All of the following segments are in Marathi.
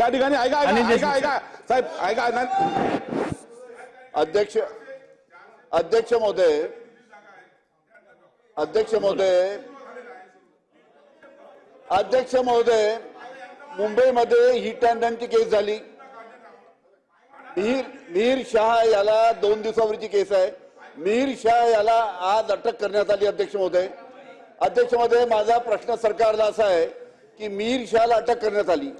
त्या ठिकाणी ऐका ऐका ऐका साहेब ऐका ना अध्यक्ष अध्यक्ष महोदय अध्यक्ष महोदय अध्यक्ष महोदय मुंबईमध्ये हिट अँड रनची केस झाली. मिहीर मिहीर शाह याला दोन दिवसावरची केस आहे. मिहीर शाह याला आज अटक करण्यात आली अध्यक्ष महोदय. अध्यक्ष महोदय माझा प्रश्न सरकारला असा आहे की मिहीर शहाला अटक करण्यात आली.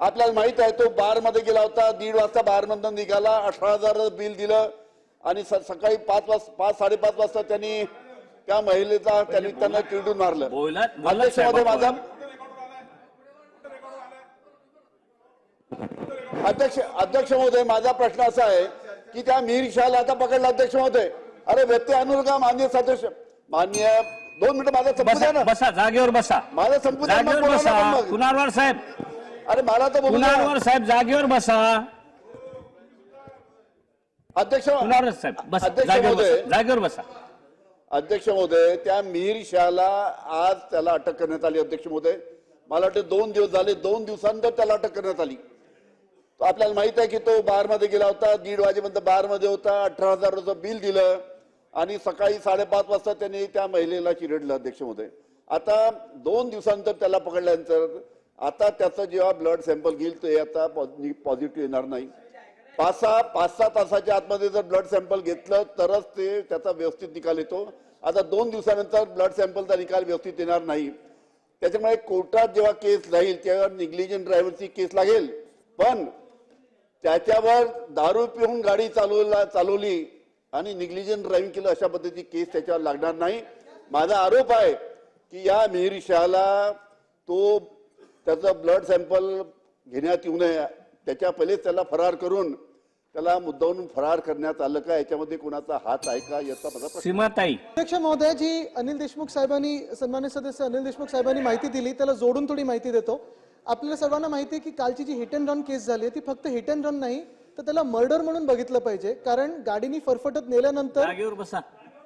आपल्याला माहीत आहे तो बारमध्ये गेला होता दीड वाजता बार मधून निघाला अठरा हजार बिल दिलं आणि सकाळी पाच वाजता पाच साडेपाच वाजता त्यांनी त्या महिलेचा त्यांनी त्यांना चिरडून मारलं. बोलत- बोलत अध्यक्ष साहेब महोदय आपण. माझा अध्यक्ष अध्यक्ष महोदय माझा प्रश्न असा आहे की त्या मीर शाला आता पकडला अध्यक्ष महोदय. अरे व्यत्यय आणू नका मान्य सदस्य? मान्य दोन मिनिटं माझा संपू द्या बसा ना. बसा जागेवर बसा. माझा संपू द्या मग जागेवर बोला ना बसा. पण मग. कुणालवार साहेब? अरे मला तर बोलू द्या. कुणालवार साहेब जागेवर बसा. अध्यक्ष कुणालवार साहेब बसा. अध्यक्ष जागेवर महोदय. बसा जागेवर बसा. अध्यक्ष महोदय त्या मिहीर शाला आज त्याला अटक करण्यात आली अध्यक्ष महोदय. मला वाटतं दोन दिवस झाले दोन दिवसानंतर त्याला अटक करण्यात आली. तो आपल्याला माहीत आहे की तो बारमध्ये गेला होता दीड वाजेपर्यंत बारमध्ये होता अठरा हजार रुपये बिल दिलं आणि सकाळी साडेपाच वाजता त्यांनी त्या महिलेला चिरडलं अध्यक्ष महोदय. आता दोन दिवसानंतर त्याला पकडल्यानंतर आता त्याचं जेव्हा ब्लड सॅम्पल घेईल ते आता पॉझिटिव्ह येणार नाही. पाच सहा पाच सहा तासाच्या आतमध्ये जर ब्लड सॅम्पल घेतलं तरच ते त्याचा व्यवस्थित निकाल येतो. आता दोन दिवसानंतर ब्लड सॅम्पलचा निकाल व्यवस्थित येणार नाही. त्याच्यामुळे कोर्टात जेव्हा केस राहील तेव्हा निग्लिजंट ड्रायव्हरची केस लागेल. पण त्याच्यावर दारू पिऊन गाडी चालवला चालवली आणि निग्लिजंट ड्रायव्हिंग केलं अशा पद्धतीची केस त्याच्यावर लागणार नाही. माझा आरोप आहे की या मिहिर शहाला तो त्याचं ब्लड सॅम्पल घेण्यात येऊ नये. त्याच्या पहिलेच त्याला फरार करून त्याला मुद्दावून फरार करण्यात आलं का? याच्यामध्ये कोणाचा हात आहे का? याचा माझा प्रश्न. सीमाताई. अध्यक्ष महोदय जी अनिल देशमुख साहेबांनी सन्मान्य सदस्य अनिल देशमुख साहेबांनी माहिती दिली. त्याला जोडून थोडी माहिती देतो. आपल्याला सर्वांना माहिती आहे की कालची जी हिट अँड रन केस झाली ती फक्त हिट अँड रन नाही तर त्याला मर्डर म्हणून बघितलं पाहिजे. कारण गाडीनी फरफटत नेल्यानंतर जागेवर बसा.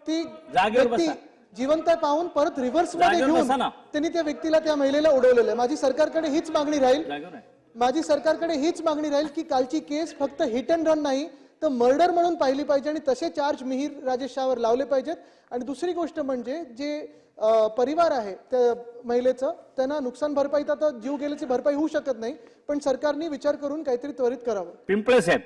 ती जागेवर व्यक्ती बसा. जिवंत पाहून परत रिव्हर्समध्ये जागेवर घेऊन बसा ना. त्यांनी त्या व्यक्तीला त्या महिलेला उडवलेलं आहे. माझी सरकारकडे हीच मागणी राहील. जागेवर आहे. माझी सरकारकडे हीच मागणी राहील की कालची केस फक्त हिट अँड रन नाही तर मर्डर म्हणून पाहिली पाहिजे आणि तसे चार्ज मिहीर राजेश शाहवर लावले पाहिजेत. आणि दुसरी गोष्ट म्हणजे जे अं, परिवार आहे त्या महिलेचं त्यांना नुकसान भरपाई तर आता जीव गेल्याची भरपाई होऊ शकत नाही पण सरकारने विचार करून काहीतरी त्वरित करावं. पिंपळे साहेब